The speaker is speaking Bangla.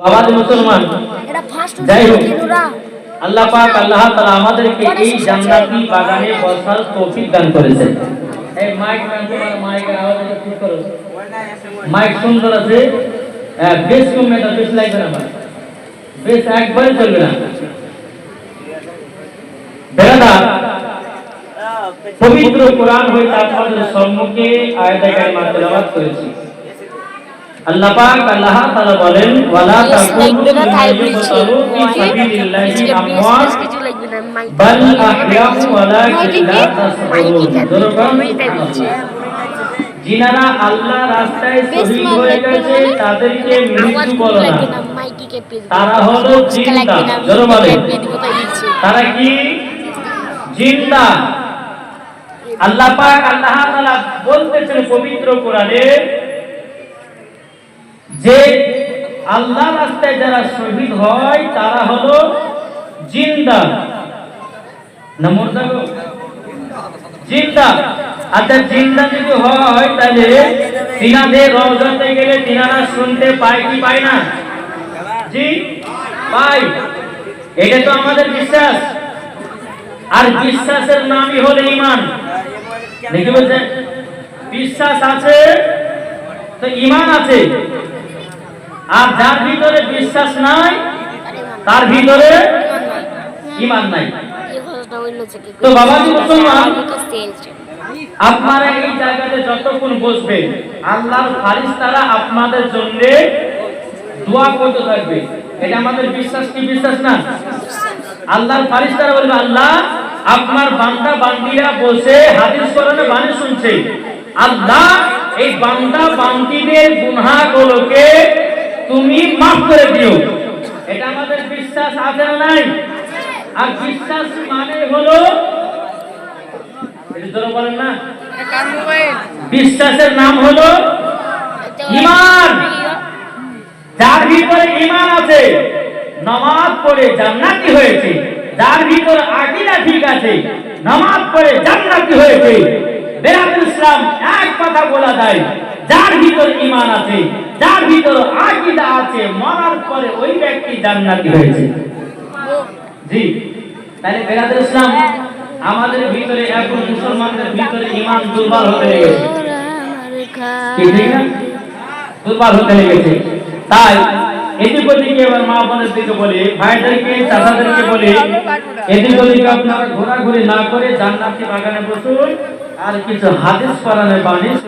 বাবাজি মুসলমান। যাই হোক। আল্লাহ পাক আল্লাহ তাআলা আমাদেরকে এই জান্নাতি বাগানে বসার তৌফিক দান করেছেন। এই মাইক ঠিক করো। মাইক সুন্দর আছে। হ্যাঁ, বেশ কমবে না বেশ লাগবে না বেশ একবারে চলবে না। বেড়াদা পবিত্র কোরআন হইতে আপনাদের সম্মুখে আয়াতে কারিমা তেলাওয়াত করেছি। আল্লাহ পাক আল্লাহ তাআলা বলেন ওয়ালা তাকুনু বাল আহয়াউ ওয়ালাকিন লা যিনারা আল্লাহ রাস্তায় শহীদ হয়ে গেছে। তাদেরকে মৃত্যু বলো না। তারা হলো জিন্দা। জোরে বলে তারা কি? জিন্দা। আল্লাহ পাক আল্লাহ তাআলা বলতেছেন পবিত্র কোরআনে যে আল্লাহ রাস্তায় যারা শহীদ হয়, তারা হলো জিন্দা। না মুর্দা? জিন্দা। আচ্ছা জিন্দা যদি হয়, তাহলে তিনাদের রওজাতে গেলে তিনারা শুনতে পায় কি পায় না? জি পাই এটা তো আমাদের বিশ্বাস। আর বিশ্বাসের নামই হলো ইমান দেখি বলছেন বিশ্বাস আছে, তো ইমান আছে। আর যার ভিতরে বিশ্বাস নাই, তার ভিতরে ইমান নাই। তো বাবাজি মুসলমান, আপনারা এই জায়গাতে যতক্ষণ বসবেন আল্লাহর ফারিস্তারা আপনাদের জন্য দোয়া করতে থাকবে। এটা আমাদের বিশ্বাস কি বিশ্বাস না? আল্লাহর ফারিস্তারা বলবে, আল্লাহ, আপনার বান্দা বান্দিরা বসে হাদিস কোরআনে বাণী শুনছে। আল্লাহ, এই বান্দা বান্দিদের গুনাহগুলোকে তুমি মাফ করে দিও। এটা আমাদের বিশ্বাস, আছে না নাই? আর বিশ্বাস মানে হলো বলেন না। বিশ্বাসের নাম হলো ইমান যার ভিতরে ইমান আছে, নামাজ পড়ে জান্নাতি হয়েছে। যার ভিতরে আকীদা ঠিক আছে, নামাজ পড়ে জান্নাতি হয়েছে। বেরাদুল ইসলাম এক কথা বলা যায়, যার ভিতর ইমান আছে যার ভিতর আকীদা আছে মরার পরে ওই ব্যক্তি জান্নাতি হয়েছে। জি, তাহলে বেরাদুল ইসলাম, আমাদের ভিতরে এখন মুসলমানদের ভিতরে ইমান দুর্বল হতে লেগেছে। ঠিক না? দুর্বল হতে লেগেছে। তাই এদিক ওদিকে এবার মা বোনের দিকে বলি, ভাইদেরকে, চাচাদেরকে বলি, এদিক ওদিকে আপনারা ঘোরাঘুরি না করে জান্নাতি বাগানে বসুন, আর কিছু হাদিস কোরআনের বাণী